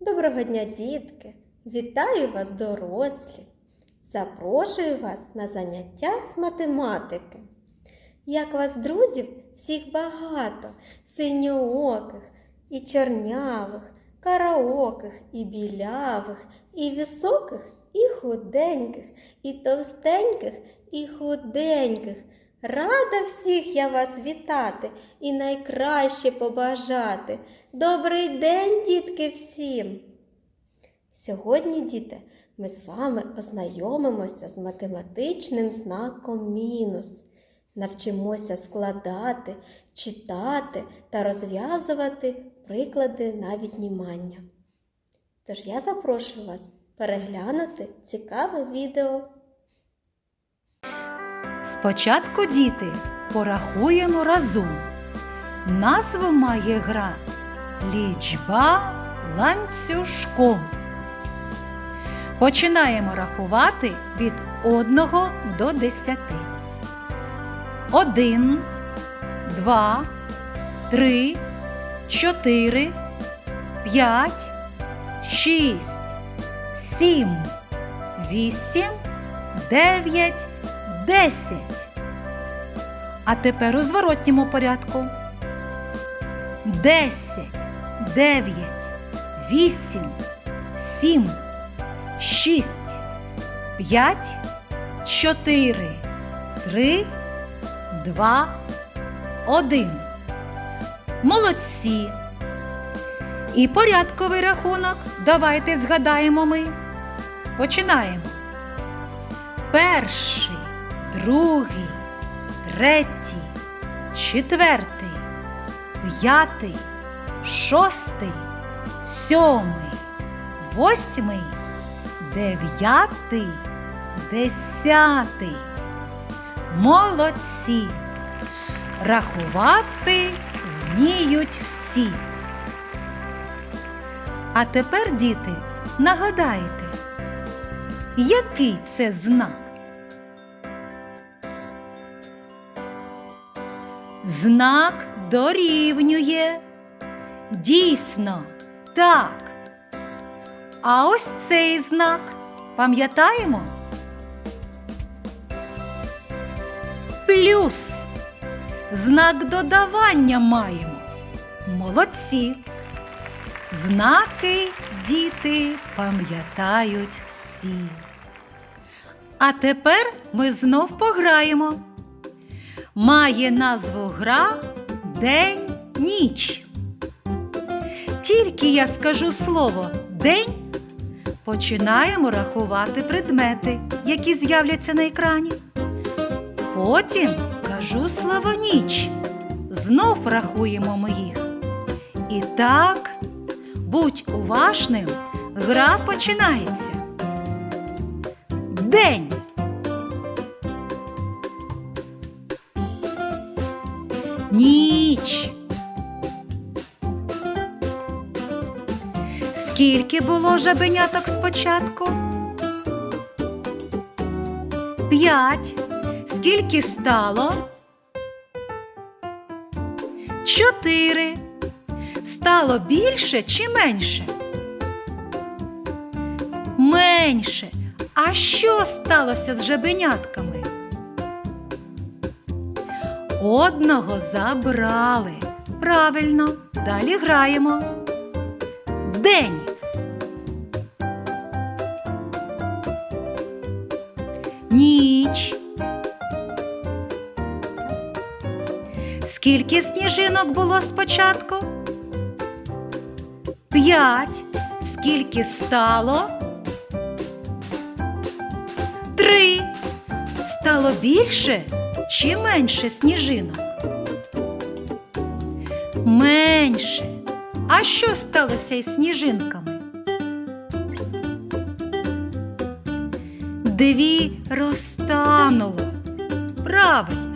Доброго дня, дітки! Вітаю вас, дорослі! Запрошую вас на заняття з математики. Як вас, друзів, всіх багато, синьооких і чорнявих, караоких і білявих, і високих, і худеньких, і товстеньких, і худеньких. Рада всіх я вас вітати і найкраще побажати. Добрий день, дітки, всім! Сьогодні, діти, ми з вами ознайомимося з математичним знаком мінус. Навчимося складати, читати та розв'язувати приклади на віднімання. Тож я запрошую вас переглянути цікаве відео. Спочатку, діти, порахуємо разом. Назву має гра лічба ланцюжком. Починаємо рахувати від 1 до 10. 1, 2, 3, 4, 5, 6, 7, 8, 9, 10. А тепер у зворотньому порядку. 10, 9, 8, 7, 6, 5, 4, 3, 2, 1. Молодці. І порядковий рахунок давайте згадаємо ми. Починаємо. Перший, другий, третій, четвертий, п'ятий, шостий, сьомий, восьмий, дев'ятий, десятий. Молодці! Рахувати вміють всі. А тепер, діти, нагадайте, який це знак? Знак дорівнює. Дійсно, так. А ось цей знак пам'ятаємо? Плюс. Знак додавання маємо. Молодці. Знаки діти пам'ятають всі. А тепер ми знов пограємо. Має назву гра День ніч. Тільки я скажу слово день, починаємо рахувати предмети, які з'являться на екрані. Потім кажу слово ніч. Знов рахуємо ми їх. І так, будь уважним, гра починається. День. Ніч. Скільки було жабеняток спочатку? П'ять. Скільки стало? Чотири. Стало більше чи менше? Менше. А що сталося з жабенятками? Одного забрали. Правильно, далі граємо. День. Ніч. Скільки сніжинок було спочатку? П'ять. Скільки стало? Три. Стало більше чи менше сніжинок? Менше. А що сталося із сніжинками? Дві розтануло. Правильно.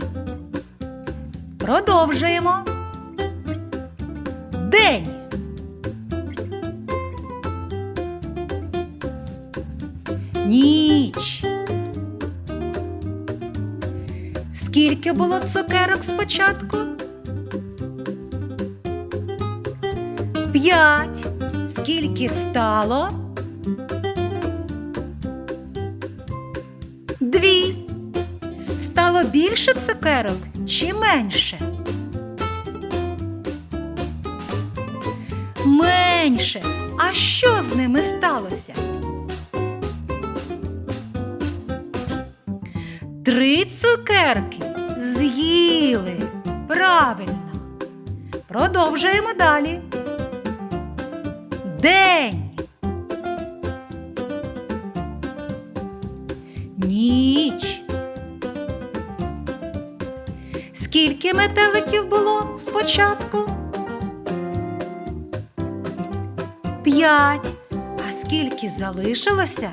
Продовжуємо. День. Ніч. Скільки було цукерок спочатку? П'ять. скільки стало? Дві. Стало більше цукерок чи менше? Менше. А що з ними сталося? Три цукерки з'їли. Правильно. Продовжуємо далі. День. Ніч. Скільки метеликів було спочатку? П'ять. А скільки залишилося?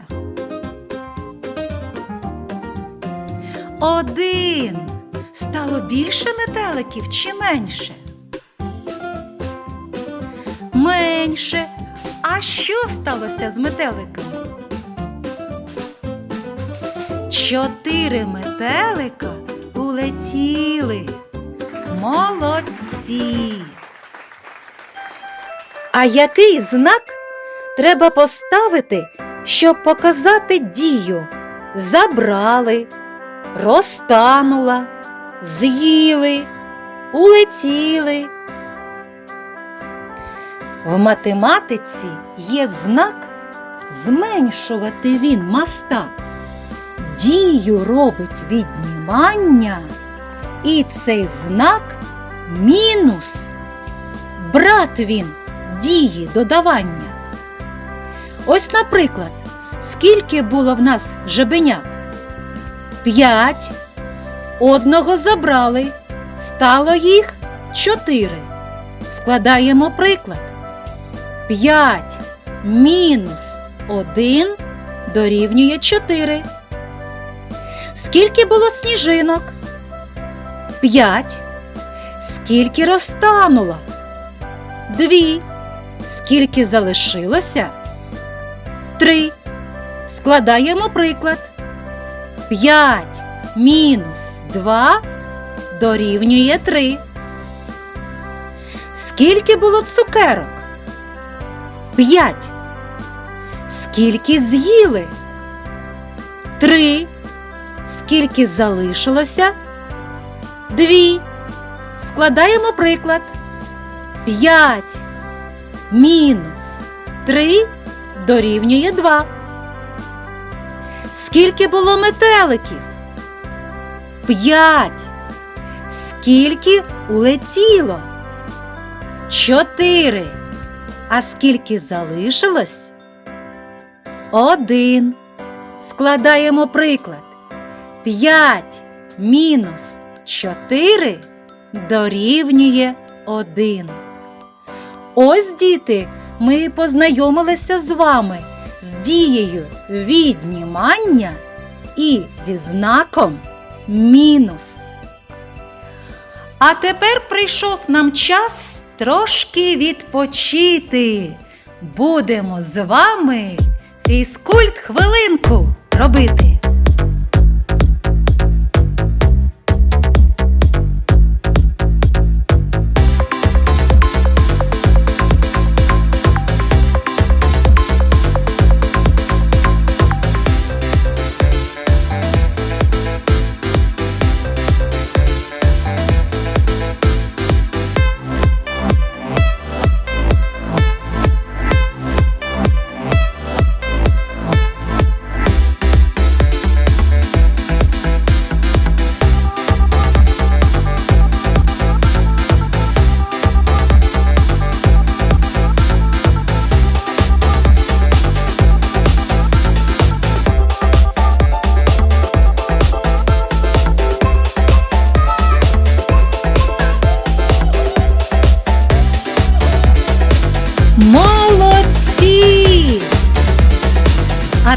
Один. Стало більше метеликів чи менше? Менше. А що сталося з метеликами? Чотири метелика улетіли. Молодці. А який знак треба поставити, щоб показати дію? Забрали, розтанула, з'їли, улетіли. В математиці є знак зменшувати він мастак. Дію робить віднімання, і цей знак мінус. Брат він дії додавання. Ось, наприклад, скільки було в нас жебенят? П'ять. Одного забрали, стало їх чотири. Складаємо приклад. 5 мінус 1 дорівнює 4. Скільки було сніжинок? 5. Скільки розтануло? 2. Скільки залишилося? 3. Складаємо приклад. 5 мінус 2 дорівнює 3. Скільки було цукерок? П'ять. Скільки з'їли? Три. Скільки залишилося? Дві. Складаємо приклад. П'ять мінус три дорівнює два. Скільки було метеликів? П'ять. Скільки улетіло? Чотири. А скільки залишилось? Один. Складаємо приклад. П'ять мінус чотири дорівнює один. Ось, діти, ми познайомилися з вами з дією віднімання і зі знаком мінус. А тепер прийшов нам час трошки відпочити. Будемо з вами фізкульт хвилинку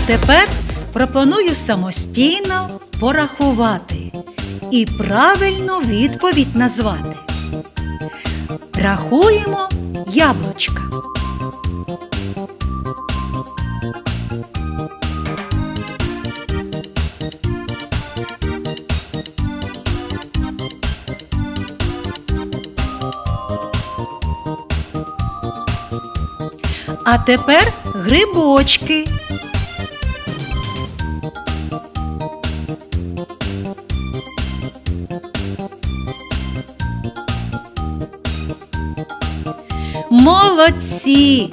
тепер пропоную самостійно порахувати і правильну відповідь назвати. Рахуємо яблучка. А тепер грибочки. Молодці!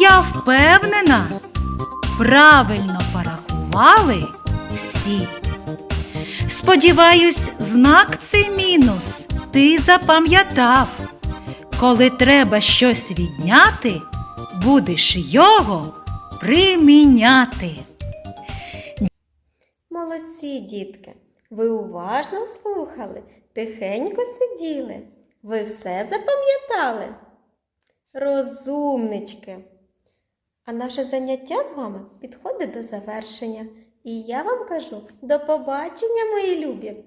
Я впевнена, правильно порахували всі. Сподіваюсь, знак цей мінус ти запам'ятав. Коли треба щось відняти, будеш його приміняти. Молодці, дітки! Ви уважно слухали, тихенько сиділи. Ви все запам'ятали? Розумнички! А наше заняття з вами підходить до завершення. І я вам кажу до побачення, мої любі!